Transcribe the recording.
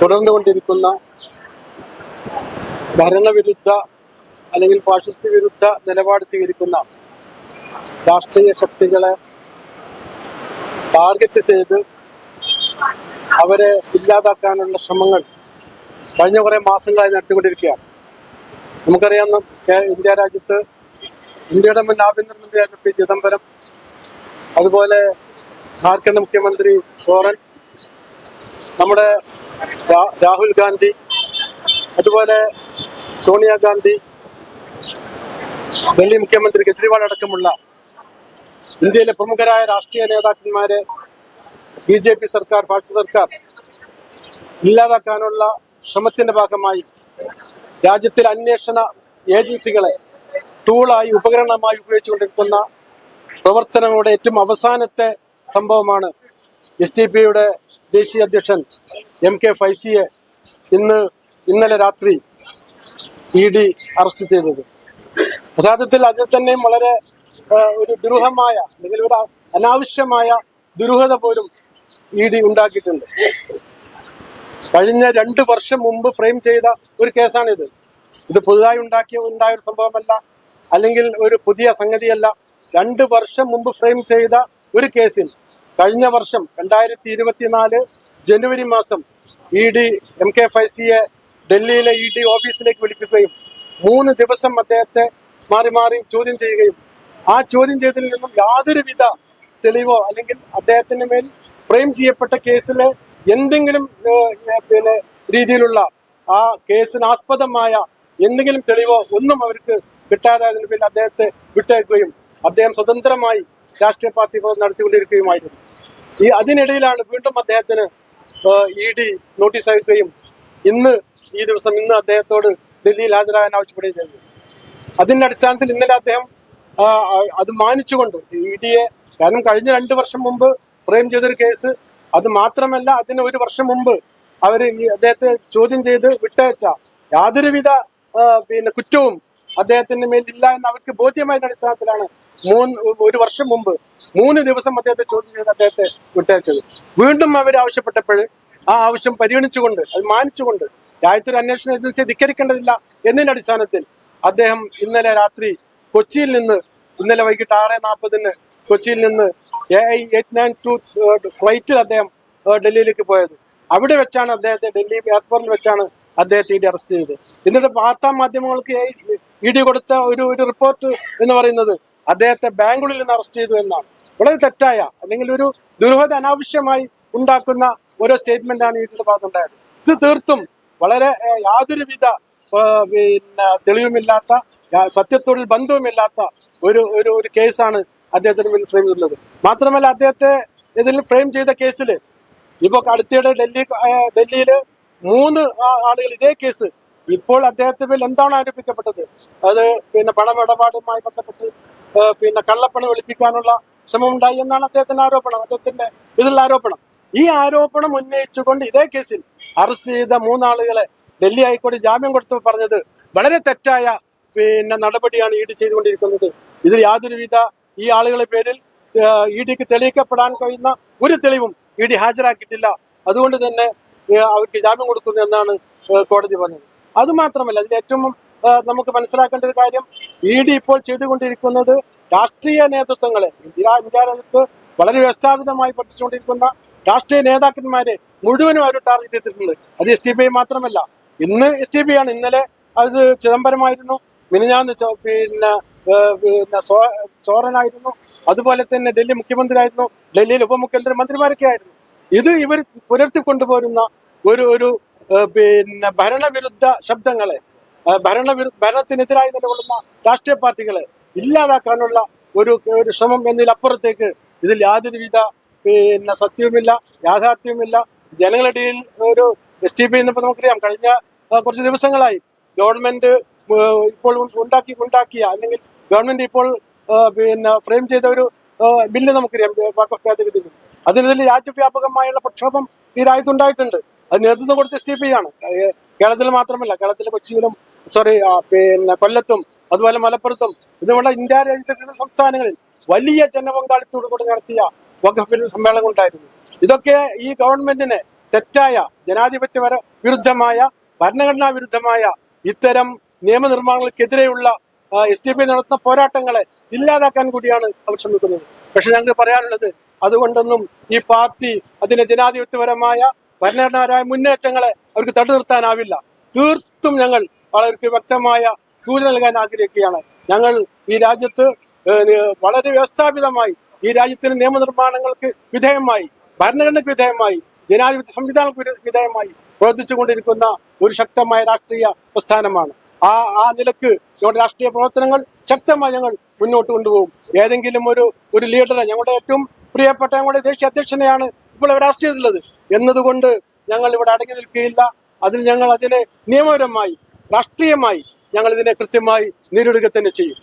തുടർന്നുകൊണ്ടിരിക്കുന്ന ഭരണവിരുദ്ധ അല്ലെങ്കിൽ ഫാഷിസ്റ്റ് വിരുദ്ധ നിലപാട് സ്വീകരിക്കുന്ന രാഷ്ട്രീയ ശക്തികളെ ടാർഗറ്റ് ചെയ്ത് അവരെ ഇല്ലാതാക്കാനുള്ള ശ്രമങ്ങൾ കഴിഞ്ഞ കുറേ മാസങ്ങളായി നടത്തിക്കൊണ്ടിരിക്കുകയാണ്. നമുക്കറിയാം ഇന്ത്യ രാജ്യത്ത് ഇന്ത്യയുടെ മുൻ ആഭ്യന്തരമന്ത്രിയായിരുന്ന പി ചിദംബരം അതുപോലെ ജാർഖണ്ഡ് മുഖ്യമന്ത്രി സോറൻ നമ്മുടെ രാഹുൽ ഗാന്ധി അതുപോലെ സോണിയാഗാന്ധി ഡൽഹി മുഖ്യമന്ത്രി കെജ്രിവാൾ അടക്കമുള്ള ഇന്ത്യയിലെ പ്രമുഖരായ രാഷ്ട്രീയ നേതാക്കന്മാരെ ബി ജെ പി സർക്കാർ ഫാക്സ് സർക്കാർ ഇല്ലാതാക്കാനുള്ള ശ്രമത്തിന്റെ ഭാഗമായി രാജ്യത്തിലെ അന്വേഷണ ഏജൻസികളെ ടൂളായി ഉപകരണമായി ഉപയോഗിച്ചുകൊണ്ടിരിക്കുന്ന പ്രവർത്തനങ്ങളുടെ ഏറ്റവും അവസാനത്തെ സംഭവമാണ് എസ് ടി പിയുടെ ദേശീയ അധ്യക്ഷൻ എം കെ ഫൈസിയെ ഇന്ന് ഇന്നലെ രാത്രി ഇ ഡി അറസ്റ്റ് ചെയ്തത്. യഥാർത്ഥത്തിൽ അതിൽ തന്നെയും വളരെ ഒരു ദുരൂഹമായ അല്ലെങ്കിൽ ഒരു അനാവശ്യമായ ദുരൂഹത പോലും ഇ ഡി ഉണ്ടാക്കിയിട്ടുണ്ട്. കഴിഞ്ഞ രണ്ട് വർഷം മുമ്പ് ഫ്രെയിം ചെയ്ത ഒരു കേസാണിത്. ഇത് പുതുതായി ഉണ്ടാക്കിയ ഉണ്ടായ ഒരു സംഭവമല്ല അല്ലെങ്കിൽ ഒരു പുതിയ സംഗതിയല്ല. രണ്ട് വർഷം മുമ്പ് ഫ്രെയിം ചെയ്ത ഒരു കേസിൽ കഴിഞ്ഞ വർഷം രണ്ടായിരത്തി ഇരുപത്തിനാല് ജനുവരി മാസം ഇ ഡി എം കെ ഫൈസിയെ ഡൽഹിയിലെ ഇ ഡി ഓഫീസിലേക്ക് വിളിപ്പിക്കുകയും മൂന്ന് ദിവസം അദ്ദേഹത്തെ മാറി മാറി ചോദ്യം ചെയ്യുകയും ആ ചോദ്യം ചെയ്തതിൽ നിന്നും യാതൊരുവിധ തെളിവോ അല്ലെങ്കിൽ അദ്ദേഹത്തിന് മേൽ ഫ്രെയിം ചെയ്യപ്പെട്ട കേസിലെ എന്തെങ്കിലും പിന്നെ രീതിയിലുള്ള ആ കേസിന് ആസ്പദമായ എന്തെങ്കിലും തെളിവോ ഒന്നും അവർക്ക് കിട്ടാതായതിന് പേരിൽ അദ്ദേഹത്തെ വിട്ടയക്കുകയും അദ്ദേഹം സ്വതന്ത്രമായി രാഷ്ട്രീയ പാർട്ടികൾ നടത്തിക്കൊണ്ടിരിക്കുകയുമായിരുന്നു. ഈ അതിനിടയിലാണ് വീണ്ടും അദ്ദേഹത്തിന് ഇ ഡി നോട്ടീസ് അയക്കുകയും ഇന്ന് ഈ ദിവസം ഇന്ന് അദ്ദേഹത്തോട് ഡൽഹിയിൽ ഹാജരാകാൻ ആവശ്യപ്പെടുകയും ചെയ്തു. അതിന്റെ അടിസ്ഥാനത്തിൽ ഇന്നലെ അദ്ദേഹം അത് മാനിച്ചുകൊണ്ട് ഇ ഡിയെ കാരണം കഴിഞ്ഞ രണ്ട് വർഷം മുമ്പ് ഫ്രെയിം ചെയ്തൊരു കേസ് അത് മാത്രമല്ല അതിന് ഒരു വർഷം മുമ്പ് അവർ ഈ അദ്ദേഹത്തെ ചോദ്യം ചെയ്ത് വിട്ടയച്ച യാതൊരുവിധ പിന്നെ കുറ്റവും അദ്ദേഹത്തിന്റെ മേലില്ല എന്ന് അവർക്ക് ബോധ്യമായ അടിസ്ഥാനത്തിലാണ് മൂന്ന് ഒരു വർഷം മുമ്പ് മൂന്ന് ദിവസം അദ്ദേഹത്തെ ചോദ്യം ചെയ്ത് അദ്ദേഹത്തെ വിട്ടയച്ചത്. വീണ്ടും അവർ ആവശ്യപ്പെട്ടപ്പോൾ ആ ആവശ്യം പരിഗണിച്ചുകൊണ്ട് അത് മാനിച്ചുകൊണ്ട് രാജ്യത്തൊരു അന്വേഷണ ഏജൻസിയെ ധിക്കരിക്കേണ്ടതില്ല എന്നതിന്റെ അടിസ്ഥാനത്തിൽ അദ്ദേഹം ഇന്നലെ രാത്രി കൊച്ചിയിൽ നിന്ന് ഇന്നലെ വൈകിട്ട് ആറ് നാൽപ്പതിന് കൊച്ചിയിൽ നിന്ന് A I eight nine two ഫ്ലൈറ്റിൽ അദ്ദേഹം ഡൽഹിയിലേക്ക് പോയത്. അവിടെ വെച്ചാണ് അദ്ദേഹത്തെ ഡൽഹി എയർപോർട്ടിൽ വെച്ചാണ് അദ്ദേഹത്തെ ഇ ഡി അറസ്റ്റ് ചെയ്തത്. എന്നിട്ട് വാർത്താ മാധ്യമങ്ങൾക്ക് ഇ ഡി കൊടുത്ത ഒരു ഒരു റിപ്പോർട്ട് എന്ന് പറയുന്നത് അദ്ദേഹത്തെ ബാംഗ്ലൂരിൽ നിന്ന് അറസ്റ്റ് ചെയ്തു എന്നാണ്. വളരെ തെറ്റായ അല്ലെങ്കിൽ ഒരു ദുരൂഹത അനാവശ്യമായി ഉണ്ടാക്കുന്ന ഓരോ സ്റ്റേറ്റ്മെന്റ് ആണ് ഇതിന്റെ ഭാഗത്തുണ്ടായത്. ഇത് തീർത്തും വളരെ യാതൊരുവിധ പിന്നെ തെളിവുമില്ലാത്ത സത്യത്തോടിൽ ബന്ധവുമില്ലാത്ത ഒരു ഒരു ഒരു കേസാണ് അദ്ദേഹത്തിന് മുന്നിൽ ഫ്രെയിം ചെയ്തിട്ടുള്ളത് മാത്രമല്ല അദ്ദേഹത്തെ ഇതിൽ ഫ്രെയിം ചെയ്ത കേസിൽ ഇപ്പോൾ അടുത്തിടെ ഡൽഹി ഡൽഹിയിൽ മൂന്ന് ആളുകൾ ഇതേ കേസ് ഇപ്പോൾ അദ്ദേഹത്തിന് മേൽ എന്താണ് ആരോപിക്കപ്പെട്ടത്? അത് പിന്നെ പണമിടപാടുമായി ബന്ധപ്പെട്ട് പിന്നെ കള്ളപ്പണം വെളുപ്പിക്കാനുള്ള ശ്രമം ഉണ്ടായി എന്നാണ് അദ്ദേഹത്തിന്റെ ആരോപണം. അദ്ദേഹത്തിന്റെ ഇതിലുള്ള ആരോപണം. ഈ ആരോപണം ഉന്നയിച്ചുകൊണ്ട് ഇതേ കേസിൽ അറസ്റ്റ് ചെയ്ത മൂന്നാളുകളെ ഡൽഹി ഹൈക്കോടതി ജാമ്യം കൊടുത്തു പറഞ്ഞത് വളരെ തെറ്റായ പിന്നെ നടപടിയാണ് ഇ ഡി ചെയ്തുകൊണ്ടിരിക്കുന്നത്. ഇതിൽ യാതൊരുവിധ ഈ ആളുകളെ പേരിൽ ഇ ഡിക്ക് തെളിയിക്കപ്പെടാൻ കഴിയുന്ന ഒരു തെളിവും ഇ ഡി ഹാജരാക്കിയിട്ടില്ല. അതുകൊണ്ട് തന്നെ അവർക്ക് ജാമ്യം കൊടുക്കുന്നു എന്നാണ് കോടതി പറഞ്ഞത്. അതുമാത്രമല്ല അതിൽ ഏറ്റവും നമുക്ക് മനസ്സിലാക്കേണ്ട ഒരു കാര്യം. ഇ ഡി ഇപ്പോൾ ചെയ്തുകൊണ്ടിരിക്കുന്നത് രാഷ്ട്രീയ നേതൃത്വങ്ങളെ ഇന്ത്യ ഇന്ത്യ രാജ്യത്ത് വളരെ വ്യവസ്ഥാപിതമായി പഠിച്ചുകൊണ്ടിരിക്കുന്ന രാഷ്ട്രീയ നേതാക്കന്മാരെ മുഴുവനും അവർ ടാർഗറ്റ് ചെയ്തിട്ടുണ്ട്. അത് എസ് ടി പി മാത്രമല്ല. ഇന്ന് എസ് ടി പി ആണ്. ഇന്നലെ അത് ചിദംബരമായിരുന്നു. മിനിഞ്ഞാന്ന് പിന്നെ പിന്നെ സോറനായിരുന്നു. അതുപോലെ തന്നെ ഡൽഹി മുഖ്യമന്ത്രിയായിരുന്നു. ഡൽഹിയിൽ ഉപമുഖ്യമന്ത്രി മന്ത്രിമാരൊക്കെ ആയിരുന്നു. ഇത് ഇവർ പുലർത്തിക്കൊണ്ടുപോരുന്ന ഒരു ഒരു പിന്നെ ഭരണവിരുദ്ധ ശബ്ദങ്ങളെ ഭരണവിരു ഭരണത്തിനെതിരായി നിലകൊള്ളുന്ന രാഷ്ട്രീയ പാർട്ടികളെ ഇല്ലാതാക്കാനുള്ള ഒരു ഒരു ശ്രമം എന്നതിലപ്പുറത്തേക്ക് ഇതിൽ യാതൊരുവിധ പിന്നെ സത്യവുമില്ല യാഥാർത്ഥ്യവുമില്ല. ജനങ്ങളിടയിൽ ഒരു എസ് ടി പി എന്നിപ്പോൾ നമുക്കറിയാം. കഴിഞ്ഞ കുറച്ച് ദിവസങ്ങളായി ഗവൺമെന്റ് ഇപ്പോൾ ഉണ്ടാക്കി ഉണ്ടാക്കിയ അല്ലെങ്കിൽ ഗവൺമെന്റ് ഇപ്പോൾ പിന്നെ ഫ്രെയിം ചെയ്ത ഒരു ബില്ല് നമുക്കറിയാം. ഭേദഗതി ബില്ല്. അതിനെതിരെ രാജ്യവ്യാപകമായുള്ള പ്രക്ഷോഭം ഈ രാജ്യത്തുണ്ടായിട്ടുണ്ട് അത് നേതൃത്വം കൊടുത്ത എസ് ടി പി ആണ് കേരളത്തിൽ മാത്രമല്ല. കേരളത്തിലെ കൊച്ചിയിലും സോറി പിന്നെ കൊല്ലത്തും അതുപോലെ മലപ്പുറത്തും ഇതുപോലെ ഇന്ത്യ രാജ്യത്തെ സംസ്ഥാനങ്ങളിൽ വലിയ ജനപങ്കാളിത്തോടു കൂടി നടത്തിയ വഖഫ് സമ്മേളനം ഉണ്ടായിരുന്നു. ഇതൊക്കെ ഈ ഗവൺമെന്റിനെ തെറ്റായ ജനാധിപത്യപര വിരുദ്ധമായ ഭരണഘടനാ വിരുദ്ധമായ ഇത്തരം നിയമനിർമ്മാണങ്ങൾക്കെതിരെയുള്ള എസ് ഡി പി നടത്തുന്ന പോരാട്ടങ്ങളെ ഇല്ലാതാക്കാൻ കൂടിയാണ് അവർ ശ്രമിക്കുന്നത്. പക്ഷെ ഞങ്ങൾക്ക് പറയാനുള്ളത് അതുകൊണ്ടൊന്നും ഈ പാർട്ടി അതിന്റെ ജനാധിപത്യപരമായ ഭരണഘടനാപരമായ മുന്നേറ്റങ്ങളെ അവർക്ക് തടു നിർത്താനാവില്ല. തീർത്തും ഞങ്ങൾ അവർക്ക് വ്യക്തമായ സൂചന നൽകാൻ ആഗ്രഹിക്കുകയാണ്. ഞങ്ങൾ ഈ രാജ്യത്ത് വളരെ വ്യവസ്ഥാപിതമായി ഈ രാജ്യത്തിന് നിയമനിർമ്മാണങ്ങൾക്ക് വിധേയമായി ഭരണഘടനയ്ക്ക് വിധേയമായി ജനാധിപത്യ സംവിധാനങ്ങൾക്ക് വിധേ- വിധേയമായി പ്രവർത്തിച്ചുകൊണ്ടിരിക്കുന്ന ഒരു ശക്തമായ രാഷ്ട്രീയ പ്രസ്ഥാനമാണ്. ആ ആ നിലയ്ക്ക് ഞങ്ങളുടെ രാഷ്ട്രീയ പ്രവർത്തനങ്ങൾ ശക്തമായി ഞങ്ങൾ മുന്നോട്ട് കൊണ്ടുപോകും. ഏതെങ്കിലും ഒരു ഒരു ലീഡറെ ഞങ്ങളുടെ ഏറ്റവും പ്രിയപ്പെട്ട ഞങ്ങളുടെ ദേശീയ അധ്യക്ഷനെയാണ് ഇപ്പോൾ രാഷ്ട്രീയത്തിലുള്ളത്. എന്നതുകൊണ്ട് ഞങ്ങൾ ഇവിടെ അടങ്ങി നിൽക്കുകയില്ല. അതിൽ ഞങ്ങൾ അതിനെ നിയമപരമായി രാഷ്ട്രീയമായി ഞങ്ങൾ ഇതിനെ കൃത്യമായി നേരിടുക തന്നെ ചെയ്യും.